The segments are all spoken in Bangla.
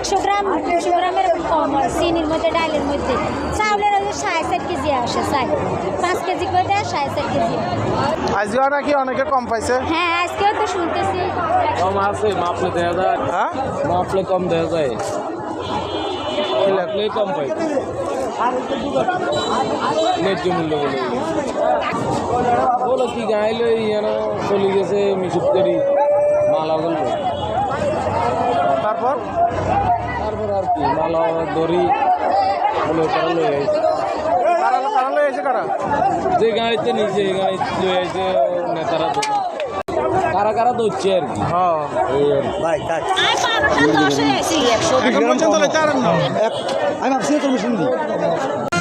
একশো গ্রাম দুশো গ্রামের কম হয় চিনির মধ্যে ডালের মধ্যে। চাউলের সাড়ে চার কেজি আসে চাই। পাঁচ কেজি করে দেয় সাড়ে চার কেজি। আজকেও নাকি অনেকে কম পাইছে? হ্যাঁ আজকেও তো শুনতেছি। কম আছে মাপলে দেওয়া যায়। হ্যাঁ? মাপলে কম দেওয়া যায়। মাপলে কম পাই। ন্যায্য মূল্য বলে। বলো কি গাইলে যেন চলে গেছে মিশুক করি মালা বলব। তারপর? তারপর আর কি মালা দড়ি বলে তারা লয়ে আইছে কারা কারা লয়ে এসে কারা? যে গাড়িতে নিচে এই গাড়ি লয়ে আইছে নেতারা তো কারা কারা দৌড়ছে আর কি। হ্যাঁ ভাই আমি ভাবছি তুমি দুই।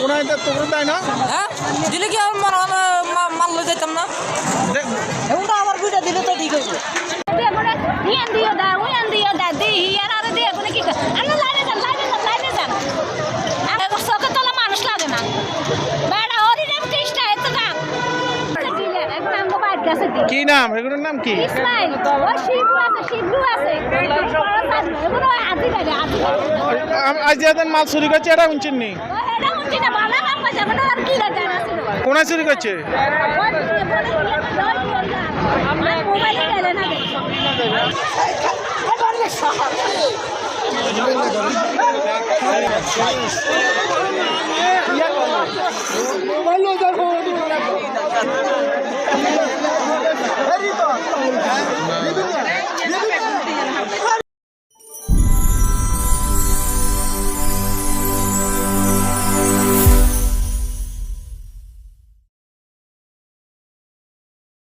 কোনায় তো তোমরা তাই না? দিলে কি আমার মানলো যেতাম না দেখ, ইয়ান দিও দা ওয়ান দিও দা দি ইয়ার আর দিয়ে কোনে কি আমরা লাইনে যান লাইনে যান লাইনে যান। আর সকে তোলা মানুষ লাগে না। বেড়া হরি রে চেষ্টা এত না দিলেন এখন আমগো বাইর কাছে দি কি নাম? এগুলোর নাম কি? ইসমাইল। ও শিবু আছে শিবু আছে। এগুলো আজি লাগে আজি আজ মাল চুরি করছে এটা শুনছেন নি মানে আর কি লাগে জানা ছিল কোনায় চুরি করছে? মোবাইল